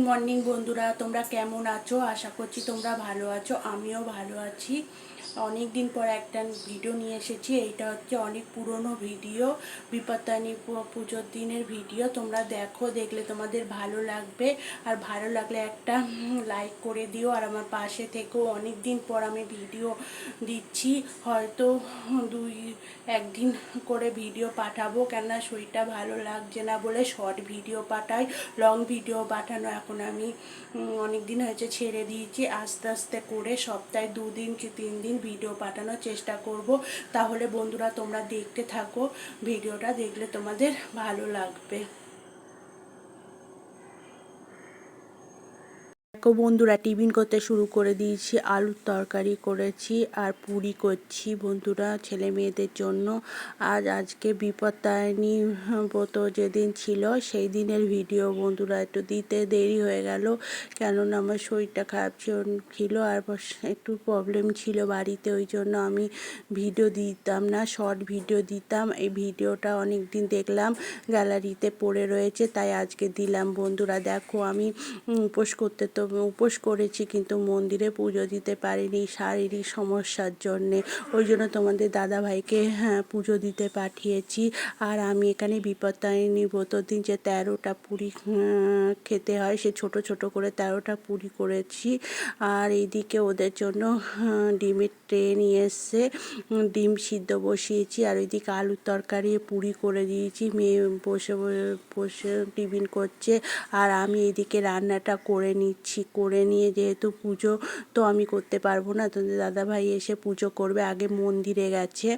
Good morning বন্ধুরা। তোমরা কেমন আছো? আশা করছি তোমরা ভালো আছো। আমিও ভালো আছি। অনেক দিন পর একটা ভিডিও নিয়ে এসেছি। এইটা হচ্ছে অনেক পুরনো ভিডিও বিপত্তানি পুজোর দিনের ভিডিও তোমরা দেখো, দেখলে তোমাদের ভালো লাগবে। আর ভালো লাগলে একটা লাইক করে দিও। আর আমার পাশে থেকেও অনেক দিন পর আমি ভিডিও দিচ্ছি। হয়তো দুই, একদিন করে ভিডিও পাঠাবো। কেননা শরীরটা ভালো লাগছে না বলে শর্ট ভিডিও পাঠাই। লং ভিডিও পাঠানো এখন আমি অনেক দিন হয়েছে ছেড়ে দিয়েছি, আস্তে আস্তে করে সপ্তাহে দুদিন কি তিন দিন ভিডিও পাঠানোর চেষ্টা করব। তাহলে বন্ধুরা তোমরা দেখতে থাকো, ভিডিওটা দেখলে তোমাদের ভালো লাগবে। দেখো বন্ধুরা, টিফিন করতে শুরু করে দিয়েছি, আলুর তরকারি করেছি আর পুরি করছি বন্ধুরা ছেলে মেয়েদের জন্য। আজ আজকে বিপত্তায়নী ব্রত যেদিন ছিল সেই দিনের ভিডিও বন্ধুরা, একটু দিতে দেরি হয়ে গেল কেননা আমার শরীরটা খারাপ ছিল আর একটু প্রবলেম ছিল বাড়িতে, ওই জন্য আমি ভিডিও দিতাম না শর্ট ভিডিও দিতাম। এই ভিডিওটা অনেক দিন দেখলাম গ্যালারিতে পড়ে রয়েছে, তাই আজকে দিলাম বন্ধুরা। দেখো আমি উপোস করতে তো উপোস করেছি, কিন্তু মন্দিরে পুজো দিতে পারিনি, শারীরিক সমস্যার জন্যে। ওই জন্য তোমাদের দাদাভাইকে হ্যাঁ পুজো দিতে পাঠিয়েছি। আর আমি এখানে বিপত্তারিণী ব্রতর দিন যে তেরোটা পুরি খেতে হয়, সে ছোট ছোট করে তেরোটা পুরি করেছি। আর এইদিকে ওদের জন্য ডিমের ট্রে নিয়ে এসছে। ডিম সিদ্ধ বসিয়েছি, আর ওইদিকে আলুর তরকারি পুরি করে দিয়েছি। মেয়ে বসে বসে টিফিন করছে। আর আমি এইদিকে রান্নাটা করে নিচ্ছি। করে নিয়ে যেহেতু পুজো তো আমি করতে পারব না। তোমাদের দাদাভাই এসে পুজো করবে। আগে মন্দিরে গেছে,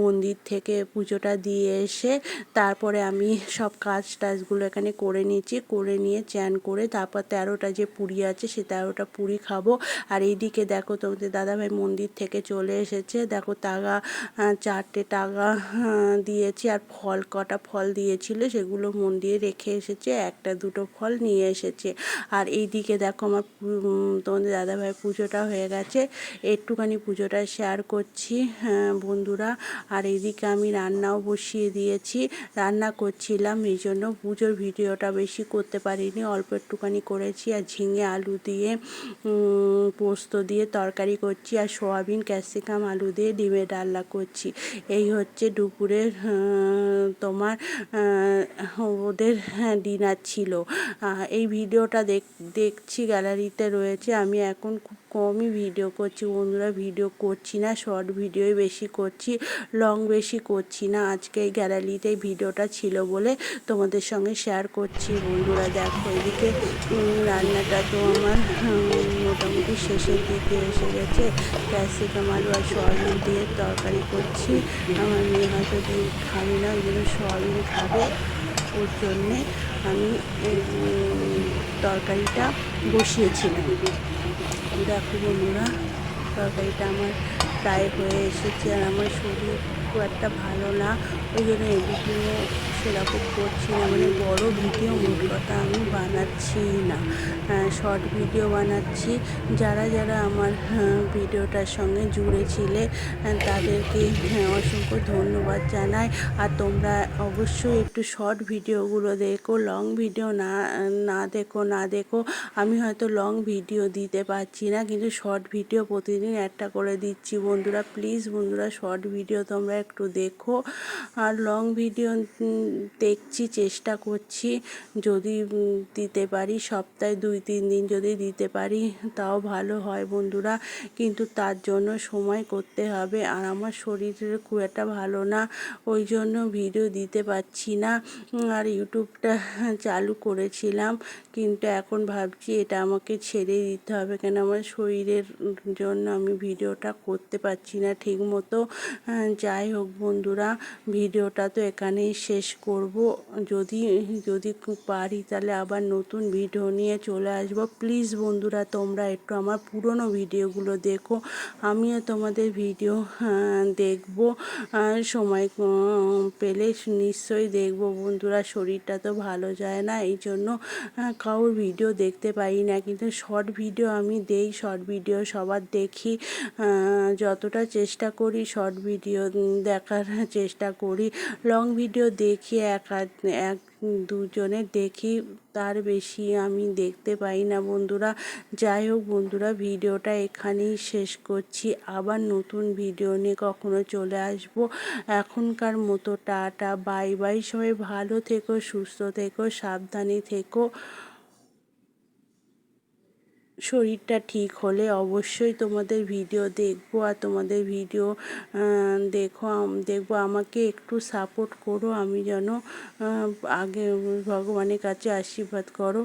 মন্দির থেকে পুজোটা দিয়ে এসে তারপরে আমি সব কাজ টাজগুলো এখানে করে নিয়েছি। করে নিয়ে চ্যান করে তারপর তেরোটা যে পুরি আছে সে তেরোটা পুরি খাব। আর এইদিকে দেখো তোমাদের দাদাভাই মন্দির থেকে চলে এসেছে। দেখো টাকা চারটে টাকা দিয়েছি আর ফল, কটা ফল দিয়েছিল সেগুলো মন্দিরে রেখে এসেছে। একটা দুটো ফল নিয়ে এসেছে। আর এইদিকে দেখো আমার তোমাদের দাদাভাই পুজোটা হয়ে গেছে। একটুখানি পুজোটা শেয়ার করছি হ্যাঁ, বন্ধুরা। আর এদিকে আমি রান্নাও বসিয়ে দিয়েছি। রান্না করছিলাম এই জন্য পুজোর ভিডিওটা বেশি করতে পারিনি। অল্প একটুখানি করেছি আর ঝিঙে আলু দিয়ে পোস্ত দিয়ে তরকারি করছি আর সোয়াবিন ক্যাপসিকাম আলু দিয়ে ডিমের ডাল্লা করছি। এই হচ্ছে দুপুরের তোমার ওদের ডিনার ছিল। এই ভিডিওটা দেখ, দেখছি, গ্যালারিতে রয়েছে। আমি এখন খুব কমই ভিডিও করছি। বন্ধুরা, ভিডিও করছি না, শর্ট ভিডিওই বেশি করছি, লং বেশি করছি না। আজকে এই গ্যালারিতে ভিডিওটা ছিল বলে তোমাদের সঙ্গে শেয়ার করছি। বন্ধুরা, দেখো, এদিকে রান্নাটা তো আমার মোটামুটি শেষের দিকে এসে গেছে। ক্যাপসিকাম, আলু আর সয়াবিন দিয়ে তরকারি করছি। আমার মেয়ে হয়তো ডিম খাবে না, ওই জন্য সয়াবিন খাবে। ওর জন্যে আমি তরকারিটা বসিয়েছিলাম। দেখো বন্ধুরা, তরকারিটা আমার প্রায় হয়ে এসেছে আর আমার শরীর খুব একটা ভালো না। ওই জন্য এডিটিংও সেরকম করছি না। মানে বড় ভিডিও মোট কথা আমি বানাচ্ছি না। শর্ট ভিডিও বানাচ্ছি। যারা যারা আমার ভিডিওটার সঙ্গে জুড়েছিলে তাদেরকে অসংখ্য ধন্যবাদ জানাই। আর তোমরা অবশ্যই একটু শর্ট ভিডিওগুলো দেখো লং ভিডিও না না দেখো না দেখো, আমি হয়তো লং ভিডিও দিতে পারছি না। কিন্তু শর্ট ভিডিও প্রতিদিন একটা করে দিচ্ছি। বন্ধুরা প্লিজ বন্ধুরা শর্ট ভিডিও তোমরা একটু দেখো। আর লং ভিডিও দেখছি, চেষ্টা করছি যদি দিতে পারি। সপ্তাহে দুই, তিন দিন যদি দিতে পারি, তাও ভালো হয় বন্ধুরা। কিন্তু তার জন্য সময় করতে হবে। আর আমার শরীরের খুব একটা ভালো না, ওই জন্য ভিডিও দিতে পারছি না। আর ইউটিউবটা চালু করেছিলাম, কিন্তু এখন ভাবছি এটা আমাকে ছেড়ে দিতে হবে। কেন আমার শরীরের জন্য আমি ভিডিওটা করতে পারছি না ঠিক মতো যাই হোক বন্ধুরা, ভিডিওটা তো এখানেই শেষ করব। যদি যদি পারি তাহলে আবার নতুন ভিডিও নিয়ে চলে আসব। প্লিজ বন্ধুরা, তোমরা একটু আমার পুরনো ভিডিওগুলো দেখো। আমিও তোমাদের ভিডিও দেখব। সময় পেলে নিশ্চয়ই দেখব বন্ধুরা, শরীরটা তো ভালো যায় না, এই জন্য কারোর ভিডিও দেখতে পারি না। কিন্তু শর্ট ভিডিও আমি দেই, শর্ট ভিডিও সবার দেখি। যতটা চেষ্টা করি শর্ট ভিডিও দেখার চেষ্টা করি। লং ভিডিও দেখি এক এক দুজনের দেখি, তার বেশি আমি দেখতে পাই না বন্ধুরা। যাই হোক বন্ধুরা ভিডিওটা এখানেই শেষ করছি। আবার নতুন ভিডিও নিয়ে কখনো চলে আসব। এখনকার মতো টাটা বাই বাই সবাই ভালো থেকো, সুস্থ থেকো, সাবধানে থেকো। শরীরটা ঠিক হলে অবশ্যই তোমাদের ভিডিও দেখব আর তোমাদের ভিডিও দেখো দেখব। আমাকে একটু সাপোর্ট করো, আমি যেন আগে ভগবানের কাছে আশীর্বাদ করো।